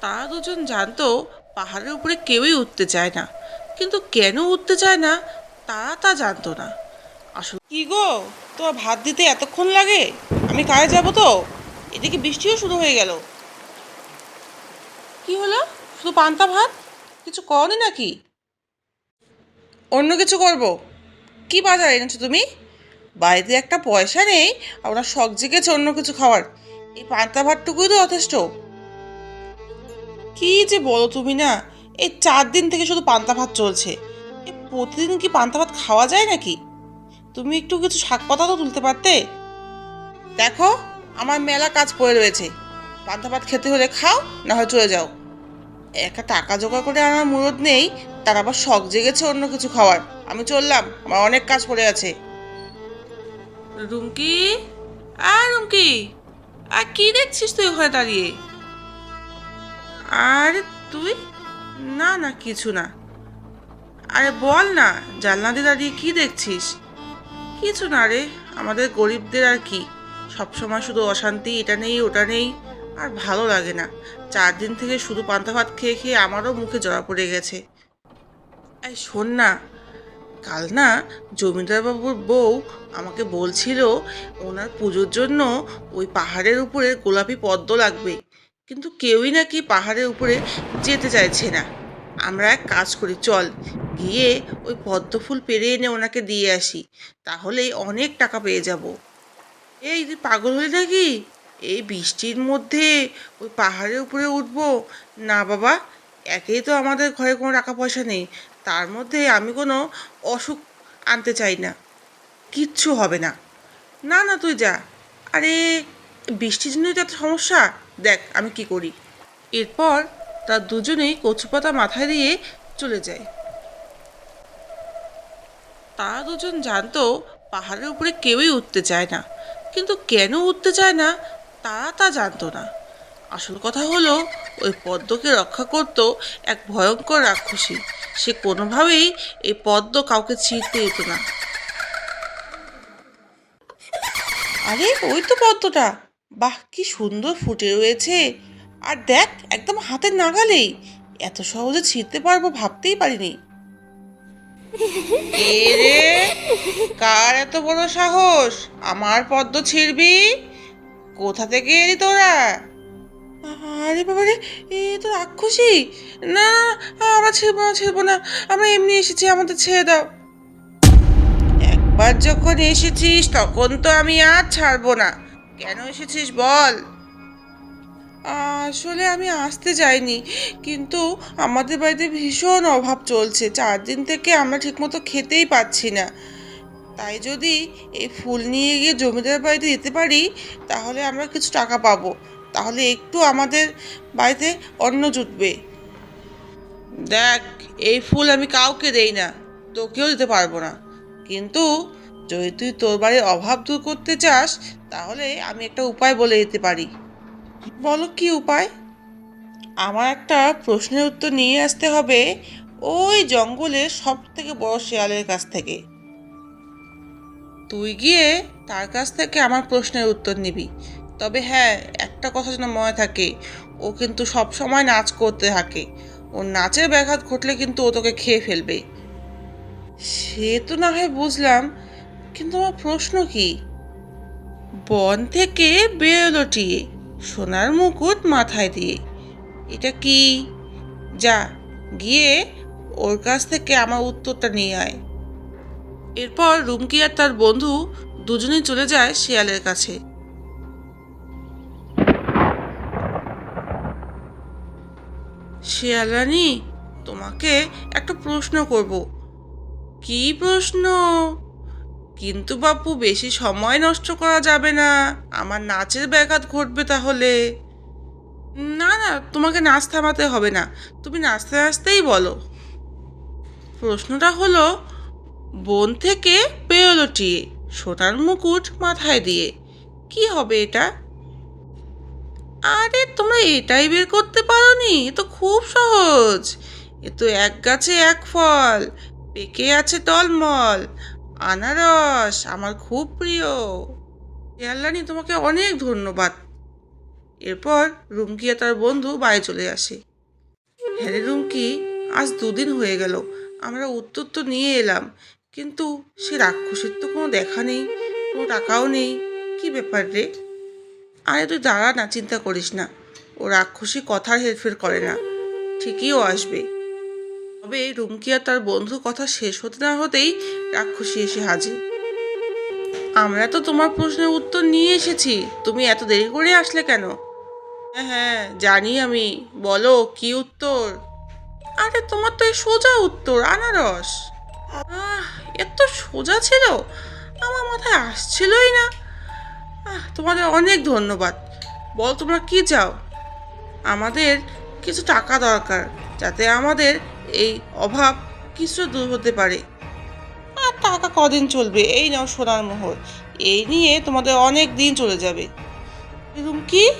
তারা দুজন জানতো পাহাড়ের উপরে কেউই উঠতে চায় না। কিন্তু কেন উঠতে চায় না তারা তা জানতো না। আসলে কি গো? তোমার ভাত দিতে এতক্ষণ লাগে? আমি কাজে যাব তো? এদিকে বৃষ্টিও শুরু হয়ে গেল। কি হলো? শুধু পান্তা ভাত? কিছু করনি নাকি? অন্য কিছু করব? কি বাজার এনেছো তুমি? বাড়িতে একটা পয়সা নেই, আমরা শখ জেগেছে অন্য কিছু খাওয়ার। এই পান্তা ভাতটুকুই তো যথেষ্ট। কি যে বলো তুমি না? এই চার দিন থেকে শুধু পান্তা ভাত চলছে। এই প্রতিদিন কি পান্তা ভাত খাওয়া যায় নাকি? তুমি একটু কিছু শাক পাতা তো তুলতে পারতে? দেখো, আমার মেলা কাজ পড়ে রয়েছে। পান্তা ভাত খেতে হলে খাও, না হয় চলে যাও। একটা টাকা জোগাড় করে আমার মুরদ নেই, তার আবার শখ জেগেছে অন্য কিছু খাওয়ার। আমি চললাম, আমার অনেক কাজ পড়ে আছে। রুমকি আর রুমকি। আর কি দেখছিস তুই ওখানে দাঁড়িয়ে? আর তুই? না না, কিছু না। আরে বল না জানলা দিয়ে দাঁড়িয়ে কি দেখছিস? কিছু না রে, আমাদের গরিবদের আর কি। সবসময় শুধু অশান্তি, এটা নেই, ওটা নেই, আর ভালো লাগে না। চার দিন থেকে শুধু পান্তা ভাত খেয়ে খেয়ে আমারও মুখে জড়া পড়ে গেছে। এই শোন না, কাল না জমিদারবাবুর বউ আমাকে বলছিল, ওনার পুজোর জন্য ওই পাহাড়ের উপরে গোলাপি পদ্ম লাগবে। কিন্তু কেউই নাকি পাহাড়ের উপরে যেতে চাইছে না। আমরা এক কাজ করি, চল, গিয়ে ওই পদ্ম ফুল পেরে এনে ওনাকে দিয়ে আসি, তাহলেই অনেক টাকা পেয়ে যাব। এই, তুই পাগল হলি নাকি? এই বৃষ্টির মধ্যে ওই পাহাড়ের উপরে উঠবো? না বাবা, একেই তো আমাদের ঘরে কোনো টাকা পয়সা নেই, তার মধ্যে আমি কোনো অসুখ আনতে চাই না, কিচ্ছু হবে না। না না, তুই যা। আরে, বৃষ্টির জন্যই তো এত সমস্যা। দেখ, আমি কি করি। এরপর তার দুজনেই কচুপাতা মাথায় দিয়ে চলে যায়। তারা দুজন জানতো পাহাড়ের উপরে কেউই উঠতে চায় না। কিন্তু কেন উঠতে চায় না, তারা তা জানতো না। আসল কথা হলো, ওই পদ্মকে রক্ষা করতো এক ভয়ঙ্কর রাক্ষসী। সে কোনোভাবেই এই পদ্ম কাউকে ছিঁড়তে দিত না। আরে, ওই তো পদ্মটা। বাহ কি সুন্দর ফুটে রয়েছে। আর দেখ একদম হাতের নাগালেই। এত সহজে ছিঁড়তে পারব ভাবতেই পারিনি। রে? কার এত বড় সাহস? আমার পদ্ম ছিঁড়বি? কোথা থেকে এলি তোরা? আরে বাবা রে এ তো রাক্ষসী। না, আমরা ছিড়বো না ছিড়বো না। আমরা এমনি এসেছি আমাদের ছেড়ে দাও। একবার যখন এসেছিস তখন তো আমি আর ছাড়বো না। কেন এসেছিস বল? আসলে আমি আসতে যাইনি, কিন্তু আমাদের বাড়িতে ভীষণ অভাব চলছে। চার দিন থেকে আমরা ঠিকমতো খেতেই পাচ্ছি না। তাই যদি এই ফুল নিয়ে গিয়ে জমিদার বাড়িতে দিতে পারি, তাহলে আমরা কিছু টাকা পাবো। তাহলে একটু আমাদের বাড়িতে অন্ন জুটবে। দেখ, এই ফুল আমি কাউকে দেই না, তোকেও দিতে পারব না। কিন্তু যদি তুই তোর বাড়ির অভাব দূর করতে চাস তাহলে আমি একটা উপায় বলে দিতে পারি। বলো কি উপায়? আমার একটা প্রশ্নের উত্তর নিয়ে আসতে হবে ওই জঙ্গলের সব থেকে বড় শেয়ালের কাছ থেকে। তুই গিয়ে তার কাছ থেকে আমার প্রশ্নের উত্তর নিবি। তবে হ্যাঁ একটা কথা যেন মনে থাকে, ও কিন্তু সব সময় নাচ করতে থাকে। ওর নাচের ব্যাঘাত ঘটলে কিন্তু ও তোকে খেয়ে ফেলবে। সে তো না হয় বুঝলাম, কিন্তু আমার প্রশ্ন কি? বন থেকে বেরোলো টিয়ে সোনার মুকুট মাথায় দিয়ে। এটা কি? যা, গিয়ে ওর কাছ থেকে আমার উত্তরটা নিয়ে আয়। এরপর রুমকি আর তার বন্ধু দুজনেই চলে যায় শিয়ালের কাছে। শিয়ালানি তোমাকে একটা প্রশ্ন করব। কি প্রশ্ন? কিন্তু বাপু, বেশি সময় নষ্ট করা যাবে না। আমার নাচের ব্যাঘাত ঘটবে তাহলে। না না, তোমাকে নাচ থামাতে হবে না। তুমি নাচতে নাচতেই বলো। প্রশ্নটা হলো, বন থেকে বেরোলো টিয়ে সোনার মুকুট মাথায় দিয়ে। কি হবে এটা? আরে, তোমরা এটাই বের করতে পারোনি? এ তো খুব সহজ। এ তো এক গাছে এক ফল, পেকে আছে টলমল। আনারস আমার খুব প্রিয়। ইয়াল্লানি তোমাকে অনেক ধন্যবাদ। এরপর রুমকি আর তার বন্ধু বাড়ি চলে আসে। হ্যারে রুমকি, আজ দুদিন হয়ে গেল। আমরা উত্তর তো নিয়ে এলাম, কিন্তু সে রাক্ষসের তো কোনো দেখা নেই, কোনো টাকাও নেই। কি ব্যাপার রে? আরে তুই দাঁড়া না, চিন্তা করিস না। ও রাক্ষসী কথার হেরফের করে না। ঠিকই আসবে। তবে রুমকি আর তার বন্ধুর কথা শেষ হতে না হতেই রাক্ষসী এসে হাজির। আমরা তো তোমার প্রশ্নের উত্তর নিয়ে এসেছি। তুমি এত দেরি করে আসলে কেন? হ্যাঁ হ্যাঁ জানি আমি। বলো, কি উত্তর? আরে, তোমার তো এই সোজা উত্তর, আনারস। আহ এত সোজা ছিল। আমার মাথায় আসছিলই না। আহ, তোমাদের অনেক ধন্যবাদ। বল, তোমরা কি চাও? আমাদের কিছু টাকা দরকার, যাতে আমাদের এই অভাব কিছু দূর হতে পারে। আর টাকা কদিন চলবে? এই নাও সোনার মোহর। এই নিয়ে তোমাদের অনেক দিন চলে যাবে। এরকম কি?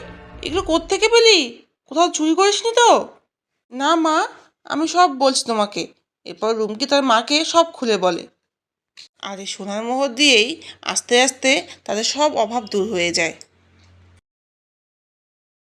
এগুলো কোত্থেকে পেলি? কোথাও চুরি করিসনি তো? না মা, আমি সব বলছি তোমাকে। এরপর রুমকি তার মাকে সব খুলে বলে। আর এই সোনার মোহর দিয়েই আস্তে আস্তে তাদের সব অভাব দূর হয়ে যায়।